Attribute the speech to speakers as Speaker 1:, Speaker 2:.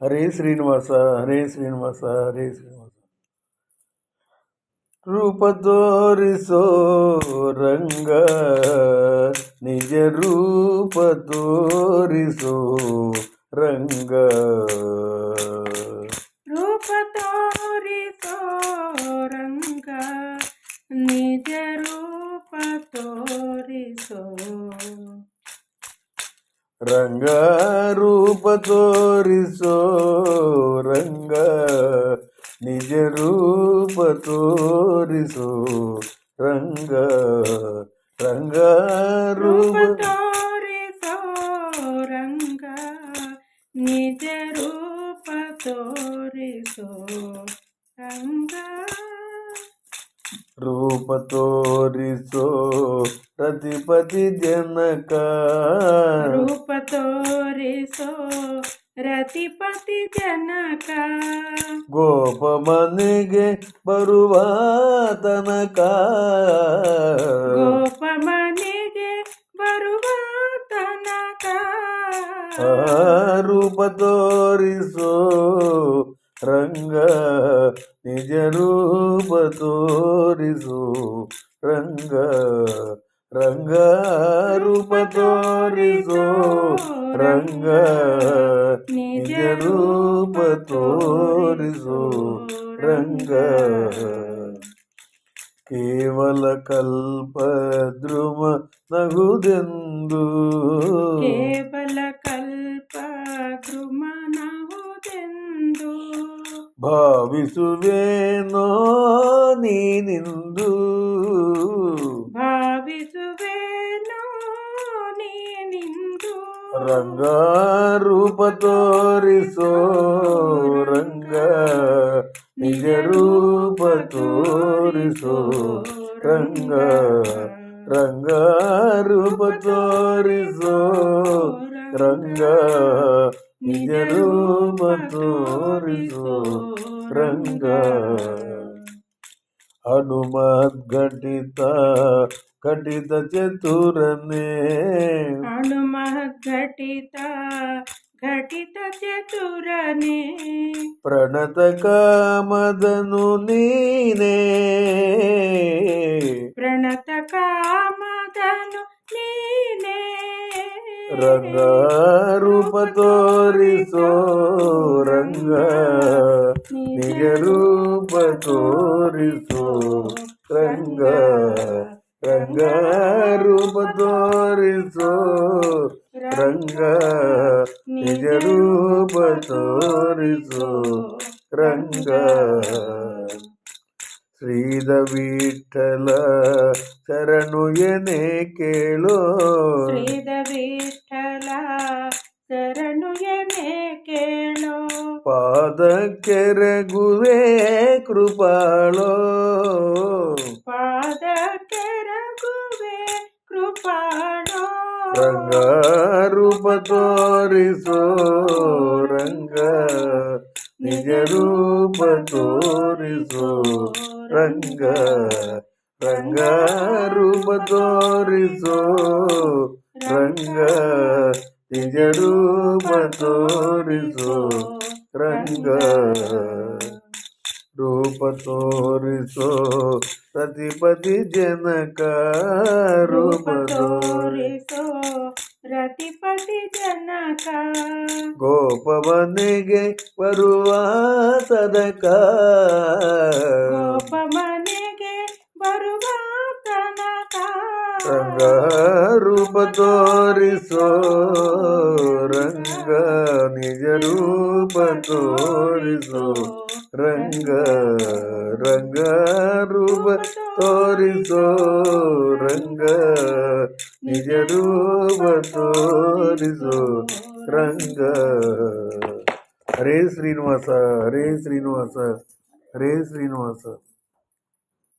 Speaker 1: హరే శ్రీనివాస హరే శ్రీనివాస హరే శ్రీనివాస రూపతోరిసో రంగ నిజ రూపతోరిసో రంగ
Speaker 2: రూపతోరితో రంగ
Speaker 1: రూపతోరిసో రంగ నిజ రూపతోరిసో రంగ రంగ రూప
Speaker 2: రూపతోరితో రంగ నిజ రూపతోరితో రంగ
Speaker 1: రూపతోరిసో రతిపతి జనక
Speaker 2: రూపతోరిసో రతిపతి జనక
Speaker 1: ಗೋಪಮನೆಗೆ ಬರುವ ತನಕ
Speaker 2: ಗೋಪಮನೆಗೆ ಬರುವ ತನಕ
Speaker 1: ಆ ರೂಪ ತೋರಿಸೋ ರಂಗ ನಿಜ ರೂಪ ತೋರಿಸೋ ರಂಗ ರಂಗ ರೂಪ ತೋರಿಸೋ ರಂಗ ನಿಜ ರೂಪ ತೋರಿಸೋ ರಂಗ ಕೇವಲ ಕಲ್ಪ ಧ್ರುವ ನಗುದೆಂದು
Speaker 2: ಕೇವಲ
Speaker 1: ಭಾವಿಸುವೇನೋ ನೀನಿಂದು
Speaker 2: ಭಾವಿಸುವೆನೋ ನೀನಿಂದು
Speaker 1: ರಂಗ ರೂಪ ತೋರಿಸೋ ರಂಗ ನಿಜ ರೂಪ ತೋರಿಸೋ ರಂಗ ರಂಗ ರೂಪ ತೋರಿಸೋ ರಂಗ ನಿಜ ರೂಪ ತೋರಿಸೋ ರಂಗ ಹನುಮದ್ ಘಟಿತ ಘಟಿತ ಚತುರನೇ
Speaker 2: ಹನುಮಃ ಘಟಿತ ಘಟಿತ ಚತುರನೇ
Speaker 1: ಪ್ರಣತ ಕಾಮದನು ನೀನೇ
Speaker 2: ಪ್ರಣತ ಕಾಮದನು ನೀನೇ
Speaker 1: ರಂಗ ರೂಪ ತೋರಿಸೋ ರಂಗ ನಿಜ ರೂಪ ತೋರಿಸೋ ರಂಗ ರಂಗ ರೂಪ ತೋರಿಸೋ ರಂಗ ನಿಜ ರೂಪ ತೋರಿಸೋ ರಂಗ ಶ್ರೀದ ವಿಠಲ ಶರಣು ಎನೆ ಕೇಳೋ
Speaker 2: ಶ್ರೀದ ವಿಠಲ ಶರಣು ಎನೆ ಕೇಳೋ
Speaker 1: పాదకెరగువే కృపాలో. పాదకెరగువే
Speaker 2: కృపాలో. రంగారూప తోరిసో
Speaker 1: రంగ నిజ రూప తోరిసో రంగ రంగారూప తోరిసో రంగ నిజ రూప తోరిసో ರಂಗ ನಿಜ ರೂಪ ತೋರಿಸೋ ರಂಗ ರೂಪ ತೋರಿಸೋ ಸತಿಪತಿ ಜನಕ ರೂಪ ತೋರಿಸೋ
Speaker 2: ತೋರಿಸೋ ರತಿಪತಿ ಜನಕ
Speaker 1: ಗೋಪವನೆಗೆ ಬರುವ ಸದಕ
Speaker 2: ಗೋಪ ಮನೆಗೆ ಬರುವ ತನಕ
Speaker 1: ರಂಗ ರೂಪ ತೋರಿಸೋ ರಂಗ ನಿಜ ರೂಪ ತೋರಿಸೋ ರಂಗ ರಂಗ ರೂಪ ತೋರಿಸೋ ರಂಗ ನಿಜ ರೂಪ ತೋರಿಸೋ ರಂಗ ಹರೇ ಶ್ರೀನಿವಾಸ ಹರೇ ಶ್ರೀನಿವಾಸ ಹರೇ ಶ್ರೀನಿವಾಸ